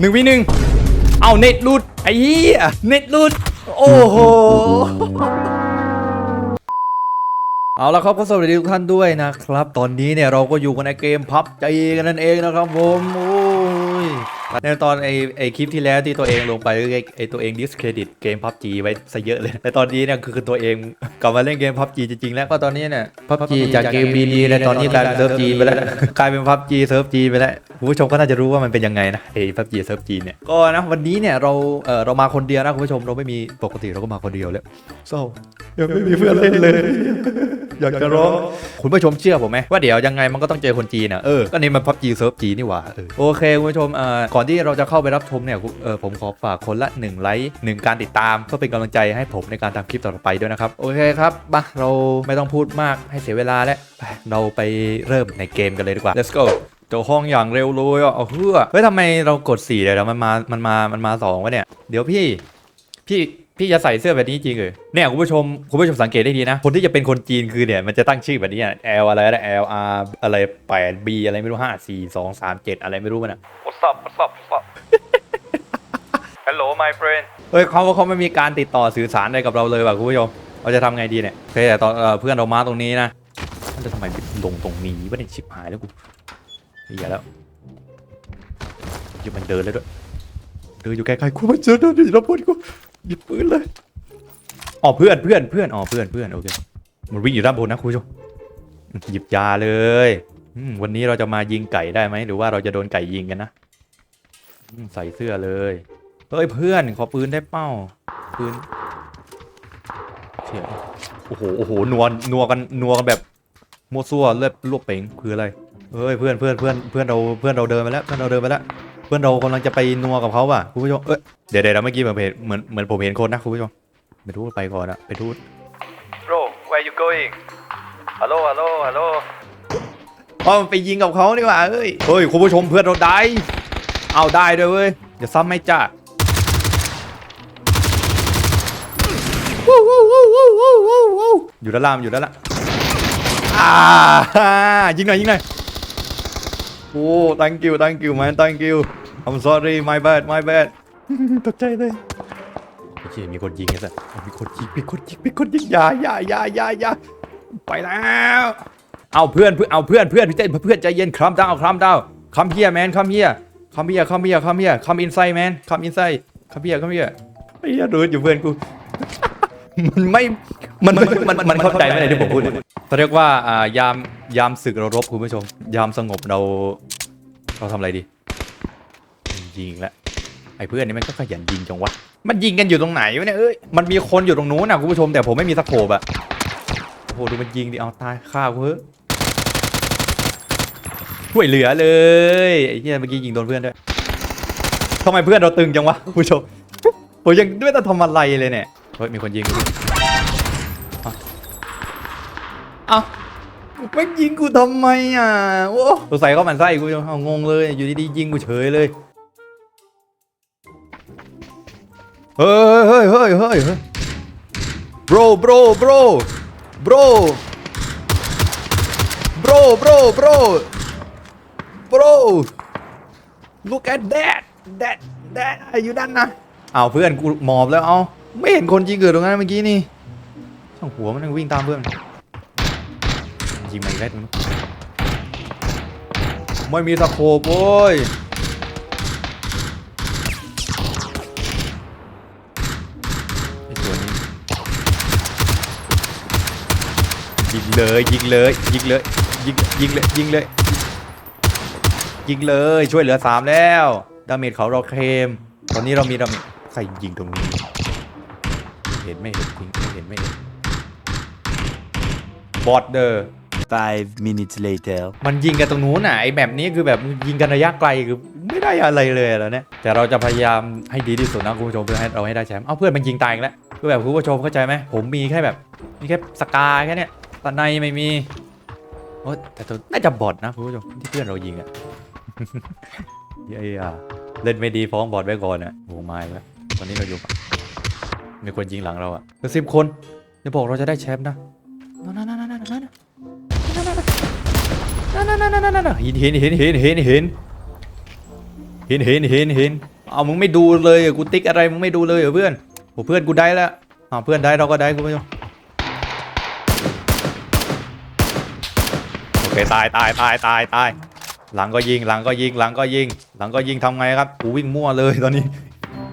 หนึ่งวิหนึ่งเอาเน็ตลุดไอ้เหี้ยเน็ตลุดโอ้โหเอาละครับก็สวัสดีทุกท่านด้วยนะครับ ตอนนี้เนี่ยเราก็อยู่กันในเกมพับใจกันนั่นเองนะครับผมโอ้ย ในตอนไอไอคลิปที่แล้วที่ตัวเองลงไปไอไอตัวเองดิสเครดิตเกมพับจีไว้ซะเยอะเลย แต่ตอนนี้เนี่ยคือคือตัวเองกลับมาเล่นเกมพับจีจริงๆ แล้วก็ตอนนี้เนี่ยพับจีจากเกมบีดีในตอนนี้กลายเป็นเซิร์ฟจีไปแล้วกลายเป็นพับจีเซิร์ฟจีไปแล้วคุณผู้ชมก็น่าจะรู้ว่ามันเป็นยังไงนะไอพับจีเซิร์ฟจีเนี่ยก็นะวันนี้เนี่ยเราเออเรามาคนเดียวนะคุณผู้ชมเราไม่มีปกติเราก็มาคนเดียวเลยเศร้ายังไม่มีเพื่อนเล่นเลยอยากจะร้องคุณผู้ชมเชื่อผมไหมว่าเดี๋ยวยังไงมันก็ต้องเจอคนจีนอะเออก็นี่มันพับจีเซิร์ฟจีนี่หว่าเออโอเคคุณผู้ชมเอ่อก่อนที่เราจะเข้าไปรับชมเนี่ยเออผมขอฝากคนละ1ไลค์1การติดตามเพื่อเป็นกำลังใจให้ผมในการทำคลิปต่อไปด้วยนะครับ โอเคครับมาเราไม่ต้องพูดมากให้เสียเวลาแล้วไปเราไปเริ่มในเกมกันเลยดีกว่า let's go เจ้าห้องอย่างเร็วเลยอะเอาเฮ้อเฮ้ยทำไมเรากด4เดี๋ยวมันมา มันมา มันมาสองวะเนี่ย เดี๋ยวพี่ พี่พี่จะใส่เสื้อแบบนี้จริงเหรอเนี่ยคุณผู้ชมคุณผู้ชมสังเกตได้ดีนะ คนที่จะเป็นคนจีนคือเนี่ยมันจะตั้งชื่อแบบนี้อะ L อะไรนะ L R อะไร8 B อะไรไม่รู้5 4 2 3 7 อะไรไม่รู้มันอะ What's up What's up What's up Hello my friend เฮ้ยเขาเขาไม่มีการติดต่อสื่อสารอะไรกับเราเลยว่ะคุณผู้ชมเราจะทำไงดีเนี่ยโอเคแต่ตอนเอ่อเพื่อนเรามาตรงนี้นะมันจะทำไมลงตรงนี้วะเนี่ยชิบหายแล้วกูเหี้ยแล้วอยู่มันเดินเลยด้วยเดินอยู่ใกล้ๆกูมันเจอเดินอยู่แล้วพูดกูหยิบปืนเลยอ๋อเพื่อนเพื่อนเพื่อนอ๋อเพื่อนเพื่อนโอเคมันวิ่งอยู่ด้านบนนะคุณผู้ชมหยิบยาเลยอืมวันนี้เราจะมายิงไก่ได้ไหมหรือว่าเราจะโดนไก่ยิงกันนะ อืมใส่เสื้อเลย เฮ้ยเพื่อนขอปืนได้เป้าปืนเชี่ยโอ้โหโอ้โหนัวนัวกันนัวกันแบบมั่วซั่วเลือดลวกเป่งคืออะไรเฮ้ยเพื่อนเพื่อนเพื่อนเพื่อนเราเพื่อนเราเดินไปแล้วเพื่อนเราเดินไปแล้วเพื่อนเรากำลังจะไปนัวกับเขาว่ะคุณผู้ชมเอ้ยเดี๋ยวเดี๋ยวเราเมื่อกี้เหมือนเห็นเหมือนเหมือนผมเห็นคนนะคุณผู้ชมไปทูดไปก่อนอะไปทูด bro where you going hello hello hello อ๋อมันไปยิงกับเขาดีกว่าเอ้ยเฮ้ยคุณผู้ชมเพื่อนเราได้ เอาได้ด้วยเว้ยอย่าซ้ำไม่จ้าวูวูวูวูวูวูวูอยู่ด้านล่างอยู่ด้านล่างอ่ายิงหน่อยยิงหน่อยโอ้ thank you thank you man thank you I'm sorry my bad my bad ตกใจเลยไอ้เลยมีคนยิงไอ้สัสมีคนยิงมีคนยิงมีคนยิงอย่าอย่าอย่าอย่าอย่าไปแล้วเอาเพื่อนเพื่อนเอาเพื่อนเพื่อนพี่เต้นเพื่อนใจเย็นคลัมดาวคลัมดาวคัมเฮียแมนคลัมเฮีย คัมเฮียคัมเฮียคัมอินไซแมนคัมอินไซคัมเฮียคัมเฮียไอ้เหี้ยโดอยู่เพื่อนกู มันไม่ มันมันมันมันเข้าใจไม่ได้ที่ผมพูดเขาเรียกว่าอ่ายามยามศึกเรารบคุณผู้ชม ยามสงบเรา เราทำอะไรดี ยิงล้วไอ้เพื่อนนี่มันก็ขยันยิงจังวะ มันยิงกันอยู่ตรงไหนวะเนี่ยเอ้ย มันมีคนอยู่ตรงนู้นนะคุณผู้ชมแต่ผมไม่มีสโคปอะโอ้โหดูมันยิงดิเอาตายฆ่ากูเถอ ช่วยเหลือเลยไอ้เหี้ยเมื่อกี้ยิงโดนเพื่อนด้วยทำไมเพื่อนเราตึงจังวะผู้ชมผมยังไม่ต้องทำอะไรเลยเนี่ยเฮ้ยมีคนยิงกูเอาเอาไม่ยิงกูทำไมอะโอ้สงสัยเขามันไส้กูเอางงเลยอยู่ดีๆยิงกูเฉยเลยเฮ้ยเฮ้ยเฮ้ยเฮ้ยเฮ้ย bro bro bro bro bro bro bro bro look at that that that อยู่ด้านนะเอาเพื่อนกูหมอบแล้วเอาไม่เห็นคนยิงเกิดตรงนั้นเมื่อกี้นี่ช่างหัวมันยังวิ่งตามเพื่อนยิงมาอีกแล้วตรงนู้นไม่มีสโคปโว้ยยิงเลยยิงเลยยิงเลยยิงยิงเลยยิงเลย ยิงเลยช่วยเหลือสามแล้วดาเมจเขาเราเคลมตอนนี้เรามีดาเมจใครยิงตรงนี้ไม่เห็นไม่เห็นจริงไม่เห็นไม่เห็นบอดเดอร์ Five minutes later. มันยิงกันตรงนู้นน่ะไอ้แบบนี้คือแบบยิงกันระยะไกลคือไม่ได้อะไรเลยแล้วเนี่ยแต่เราจะพยายามให้ดีที่สุดนะคุณผู้ชมเพื่อให้เราให้ได้แชมป์เอาเพื่อนมันยิงตายอีกแล้วคือแบบคุณผู้ชมเข้าใจไหมผมมีแค่แบบมีแค่สกาแค่เนี้ยตอนในไม่มีโอ้แต่ตัวน่าจะบอดนะคุณผู้ชมที่เพื่อนเรายิงอะ เฮ้ยอะเล่นไม่ดีฟ้องบอดไว้ก่อนอะโอ้ไม่แล้วตอนนี้เราอยู่มีคนยิงหลังเราอะสิบคนจะบอกเราจะได้แชมป์นะนั่นนั่นนั่นนั่นนั่นนั่นนั่นนั่นนั่นนั่นนั่นหินหินหินหินหินหินหินหินหินหินเอามึงไม่ดูเลยกูติ๊กอะไรมึงไม่ดูเลยเหรอเพื่อนโอ้เพื่อนกูได้แล้วอ้าวเพื่อนได้เราก็ได้คุณผู้ชมโอเคตายตายตายตายตาย หลังก็ยิงหลังก็ยิงหลังก็ยิง หลังก็ยิงทำไงครับกูวิ่งมั่วเลยตอนนี้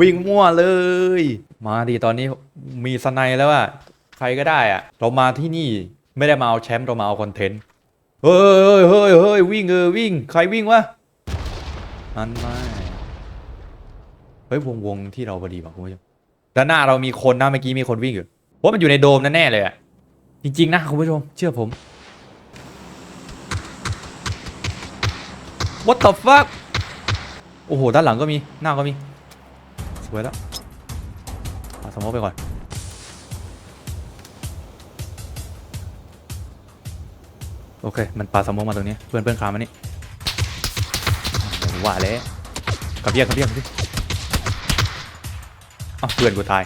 วิ่งมั่วเลย มาดีตอนนี้มีสไนแล้วอะใครก็ได้อะเรามาที่นี่ไม่ได้มาเอาแชมป์เรามาเอาคอนเทนต์เฮ้ยเฮ้ยเฮ้ยเฮ้ยวิ่งเออวิ่งใครวิ่งวะนั่นไม่เฮ้ยวงวงที่เราพอดีป่ะคุณผู้ชมด้านหน้าเรามีคนนะเมื่อกี้มีคนวิ่งอยู่เพราะมันอยู่ในโดมนั่นแน่เลยอะจริงๆนะคุณผู้ชมเชื่อผม What the fuck โอ้โห ด้านหลังก็มี หน้าก็มี สวยแล้วเอาสมมติไปก่อน โอเค มันปาสมมติมาตรงนี้ เพื่อนเพื่อนคามานี่ว่าแล้วกับเบียกับเบี้ยกับเบียอ้าวเพื่อนกูตาย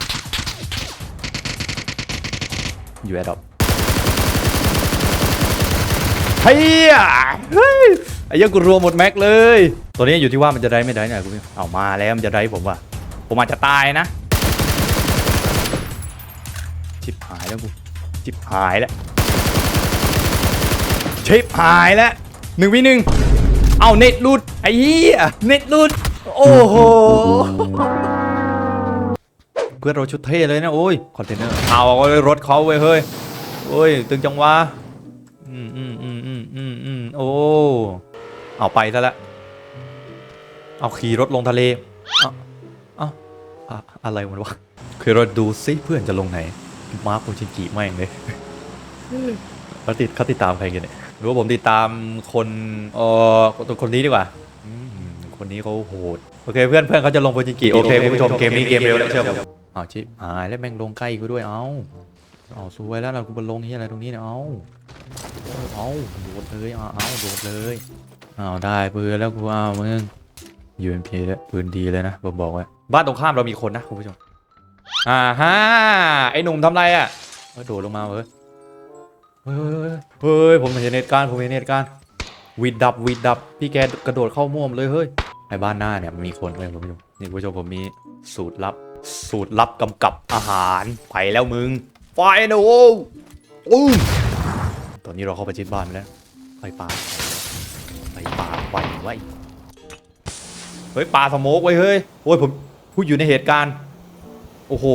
อยู่แอดดอปเฮียเฮ้ย ไอ้เหี้ยังกูรัวหมดแม็กเลย ตัวนี้อยู่ที่ว่ามันจะได้ไม่ได้เนี่ยกูเอามาแล้วมันจะได้ผมว่าผมอาจจะตายนะชิบหายแล้วกูชิบหายแล้วชิบหายแล้วหนึ่งวิหนึ่งเอาเน็ตลุดไอ้เหี้ยเน็ตลุดโอ้โหเพื่อนเราชุดเท่เลยนะโอ้ยคอนเทนเนอร์เอาเอารถเขาเว้ยเฮ้ยโอ้ยตึงจังวะอืมอืมอืมอืมอืมอืมโอ้ เอาไปซะละเอาขี่รถลงทะเลเอาเอาอะอะไรมันวะคือเราดูซิเพื่อนจะลงไหน มาร์คโคชิกิแม่งเลยเขาติดเขาติดตามใครกันเนี่ยหรือว่าผมติดตามคนเออคนคนนี้ดีกว่าอืมคนนี้เขาโหดโอเคเพื่อนเพื่อนเขาจะลงโคชิกิโอเคคุณผู้ชมเกมนี้เกมเร็วแล้วเชื่อผมเอาชิปหายแล้วแม่งลงใกล้กูด้วยเอาเอาซวยแล้วเรากูมาลงที่อะไรตรงนี้เนี่ยเอาเอาโดดเลยเอาเอาโดดเลย เอาได้ปืนแล้วกูเอามึง UMP แล้วปืนดีเลยนะผมบอกไว้บ้านตรงข้ามเรามีคนนะคุณผู้ชมอ่าฮะไอ้หนุ่มทำไรอะโดดลงมาเว้ยเฮ้ยเฮ้ยเฮ้ยเฮ้ยผมเห็นเหตุการณ์ผมเห็นเหตุการณ์วีดดับวีดดับพี่แกกระโดดเข้าม่วมเลยเฮ้ยไอ้บ้านหน้าเนี่ยมีคนเลยคุณผู้ชมนี่คุณผู้ชมผมมีสูตรลับ สูตรลับกำกับอาหารไปแล้วมึงไฟนะโอ้ตอนนี้เราเข้าไปชิดบ้านไปแล้วไฟป่าไฟป่า ไฟไว้เฮ้ยปลาสโมกไว้เฮ้ยโอ้ยผมพูดอยู่ในเหตุการณ์ โอ้โห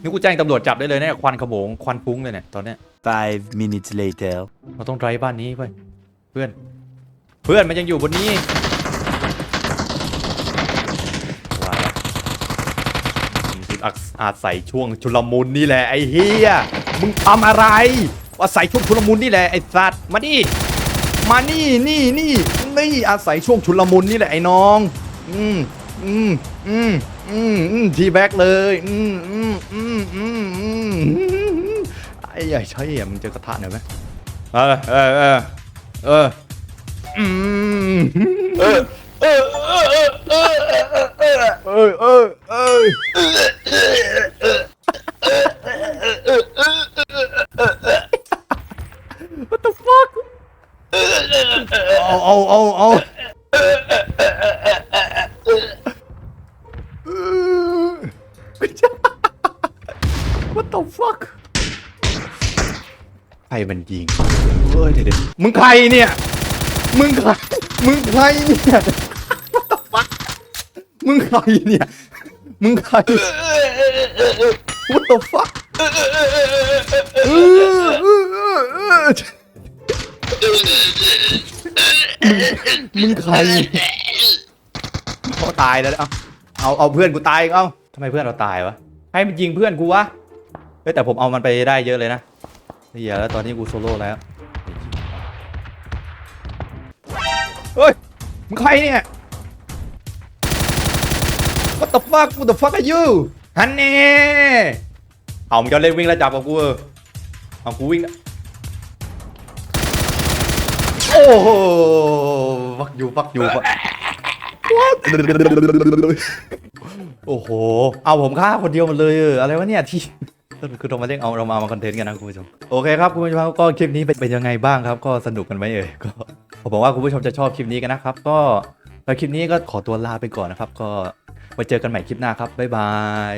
นี่กูแจ้งตำรวจจับได้เลยเนี่ยควันขโมงควันฟุ้งเลยเนี่ยตอนเนี้ย Five minutes later. เราต้องไดรฟ์บ้านนี้ไปเพื่อน เพื่อนมันยังอยู่บนนี้ว้าวจุดอักอาศัยช่วงชุลมุนนี่แหละไอ้เฮียมึงทำอะไรอาศัยช่วงชุลมุนนี่แหละไอ้สัตว์มานี่ มานี่นี่นี่นี่อาศัยช่วงชุลมุนนี่แหละไอ้น้อง อืมอืมอืมอืมอืมทีแบ็กเลย อืมอืมอืมอืมอืมไอ้ใหญ่ใช่อะมึงเจอกระทะหน่อยไหมเออเออเออเอออืมเออเออเออเออเออเออเออเออเออ What the fuck เอาเอาเอาเอา What the fuck ใครมันยิงเฮ้ยเดี๋ยวมึงใครเนี่ย มึงใคร มึงใครเนี่ย What the fuck มึงใครเนี่ย มึงใคร What the fuck เออเออเออเออมึงใครเขาตายแล้วเอาเอาเอาเพื่อนกูตายอีกเอ้า ทำไมเพื่อนเราตายวะ ให้มันยิงเพื่อนกูวะ เฮ้ยแต่ผมเอามันไปได้เยอะเลยนะเฮียแล้วตอนนี้กูโซโล่แล้ว เฮ้ย มึงใครเนี่ย What the fuck What the fuck are you ฮันเน่เอามึงจะเล่นวิ่งแล้วจับกับกูเออเอากูวิ่ง โอ้โหฟักอยู่ฟักอยู่ฟัก โอ้โห เอาผมฆ่าคนเดียวหมดเลยเอออะไรวะเนี่ยที่คือเรามาเล่นเอาเรามามาคอนเทนต์กันนะคุณผู้ชมโอเคครับคุณผู้ชมก็คลิปนี้เป็นเป็นยังไงบ้างครับ ก็สนุกกันไหมเอ่ยก็ผมบอกว่าคุณผู้ชมจะชอบคลิปนี้กันนะครับ ก็แล้วคลิปนี้ก็ขอตัวลาไปก่อนนะครับ ก็ไว้เจอกันใหม่คลิปหน้าครับบ๊ายบาย